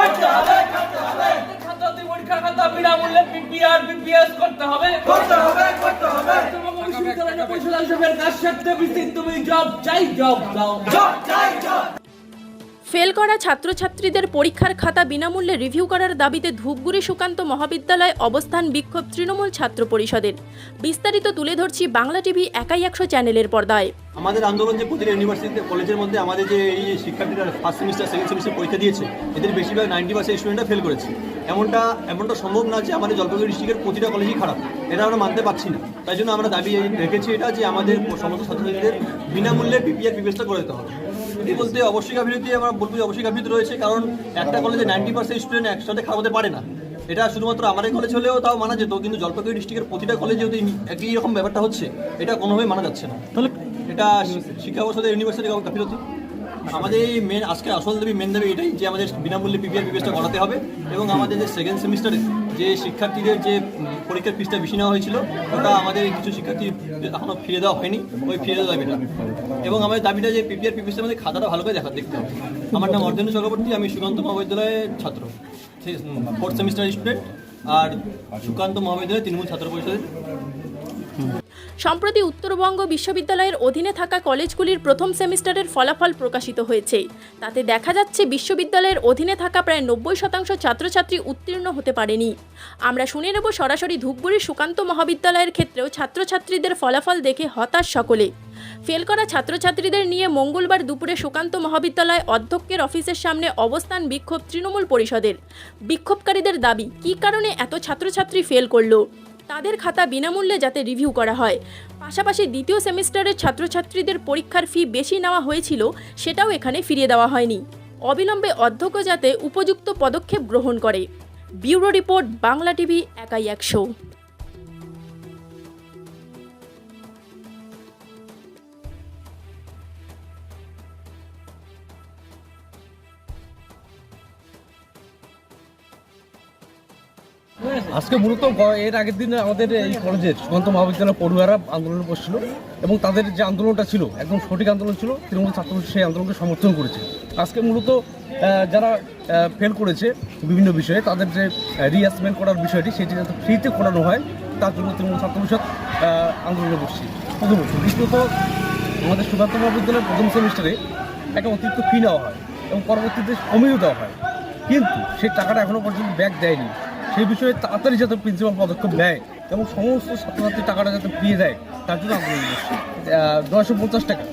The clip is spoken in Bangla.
করতে হবে। পরীক্ষার খাতা বিনামূল্যে পিপিআর বিপিএস করতে হবে। করতে হবে করতে হবে। তোমাকে বিশ্ববিদ্যালয়ে পরিষদ হিসেবে কাজ সাথে তুমি জব চাই জব দাও। জব চাই জব। ফেল করা ছাত্রছাত্রীদের পরীক্ষার খাতা বিনামূল্যে রিভিউ করার দাবিতে ধূপগুড়ি সুকান্ত মহাবিদ্যালয় অবস্থান বিক্ষোভ তৃণমূল ছাত্র পরিষদের। বিস্তারিত তুলে ধরছি বাংলা টিভি একাই একশো চ্যানেলের পর্দায়। আমাদের আন্দোলন যে প্রতিটা ইউনিভার্সিটিতে কলেজের মধ্যে আমাদের যে এই শিক্ষার্থীরা ফার্স্ট সেমিস্টার সেকেন্ড সেমিস্টার পরীক্ষা দিয়েছে, এদের বেশিরভাগ নাইনটি পার্সেন্ট স্টুডেন্টরা ফেল করেছে। এমনটা এমনটা সম্ভব না যে আমাদের জলপাইগুড়ি ডিস্ট্রিক্টের প্রতিটা কলেজই খারাপ। এটা আমরা মানতে পারছি না। তাই জন্য আমরা দাবি রেখেছি এটা যে আমাদের সমস্ত ছাত্রছাত্রীদের বিনামূল্যে পিপিআর ব্যবস্থা করে দিতে হবে। এই বলতে অবশ্যই গাফিলতি আমরা বলব যে অবশ্যই গাফিলতি রয়েছে কারণ একটা কলেজে নাইনটি পার্সেন্ট স্টুডেন্ট একসাথে খাওয়াতে পারে না। এটা শুধুমাত্র আমাদের কলেজ হলেও তাও মানা যেত কিন্তু জলপাইগুড়ি ডিস্ট্রিক্টের প্রতিটা কলেজে যদি একই রকম ব্যাপারটা হচ্ছে এটা কোনোভাবেই মানা যাচ্ছে না। তাহলে এটা শিক্ষা পর্ষদের ইউনিভার্সিটি গাফিলতি আমাদের এই মেন আজকে আসল দাবি মেন দাবি এটাই যে আমাদের বিনামূল্যে পিপিআর পিপিএসটা করাতে হবে এবং আমাদের যে সেকেন্ড সেমিস্টারে যে শিক্ষার্থীদের যে পরীক্ষার ফিসটা বেশি নেওয়া হয়েছিল, ওটা আমাদের কিছু শিক্ষার্থী এখনও ফিরে দেওয়া হয়নি, ওই ফিরে দেওয়া দাবিটা। এবং আমাদের দাবিটা যে পিপিআর পিপিসির মধ্যে খাতাটা ভালো করে দেখা দেখতে হবে। আমার নাম অর্জেন্দ্র চক্রবর্তী, আমি সুকান্ত মহাবিদ্যালয়ের ছাত্র। ফোর্থ সেমিস্টার স্টুডেন্ট আর সুকান্ত মহাবিদ্যালয় তৃণমূল ছাত্র পরিষদের। সম্প্রতি উত্তরবঙ্গ বিশ্ববিদ্যালয়ের অধীনে থাকা কলেজগুলির প্রথম সেমিস্টারের ফলাফল প্রকাশিত হয়েছে। তাতে দেখা যাচ্ছে বিশ্ববিদ্যালয়ের অধীনে থাকা প্রায় নব্বই শতাংশ ছাত্রছাত্রী উত্তীর্ণ হতে পারেনি। আমরা শুনে নেব সরাসরি ধূপগুড়ির সুকান্ত মহাবিদ্যালয়ের ক্ষেত্রেও ছাত্রছাত্রীদের ফলাফল দেখে হতাশ সকলে। ফেল করা ছাত্রছাত্রীদের নিয়ে মঙ্গলবার দুপুরে সুকান্ত মহাবিদ্যালয় অধ্যক্ষের অফিসের সামনে অবস্থান বিক্ষোভ তৃণমূল পরিষদের। বিক্ষোভকারীদের দাবি, কী কারণে এত ছাত্রছাত্রী ফেল করল? তাদের খাতা বিনামূল্যে যাতে রিভিউ করা হয়। পাশাপাশি দ্বিতীয় সেমিস্টারের ছাত্রছাত্রীদের পরীক্ষার ফি বেশি নেওয়া হয়েছিল, সেটাও এখানে ফিরিয়ে দেওয়া হয়নি। অবিলম্বে অধ্যক্ষ যাতে উপযুক্ত পদক্ষেপ গ্রহণ করে। ব্যুরো রিপোর্ট, বাংলা টিভি, একাই একশো আজকে মূলত এর আগের দিন আমাদের এই কলেজের সুকান্ত মহাবিদ্যালয় পড়ুয়ারা আন্দোলনে বসছিল এবং তাদের যে আন্দোলনটা ছিল, একদম সঠিক আন্দোলন ছিল, তৃণমূল ছাত্র সেই আন্দোলনকে সমর্থন করেছে। আজকে মূলত যারা ফেল করেছে বিভিন্ন বিষয়ে, তাদের যে রিঅ্যাসমেন্ট করার বিষয়টি, সেটি যাতে ফ্রিতে করানো হয়, তার জন্য তৃণমূল ছাত্র পরিষদ আন্দোলনে বসছি। প্রথমত দ্বিতীয়ত আমাদের সুকান্ত মহাবিদ্যালয়ের প্রথম সেমিস্টারে একটা অতিরিক্ত ফি নেওয়া হয় এবং পরবর্তীতে কমিয়েও দেওয়া হয়। কিন্তু সেই টাকাটা এখনও পর্যন্ত ব্যাক দেয়নি। সেই বিষয়ে তাড়াতাড়ি যাতে প্রিন্সিপাল পদক্ষেপ নেয় এবং সমস্ত ছাত্রছাত্রীর টাকাটা যাতে পেয়ে দেয়, তার জন্য আন্দোলন করছি নয়শো পঞ্চাশ টাকা।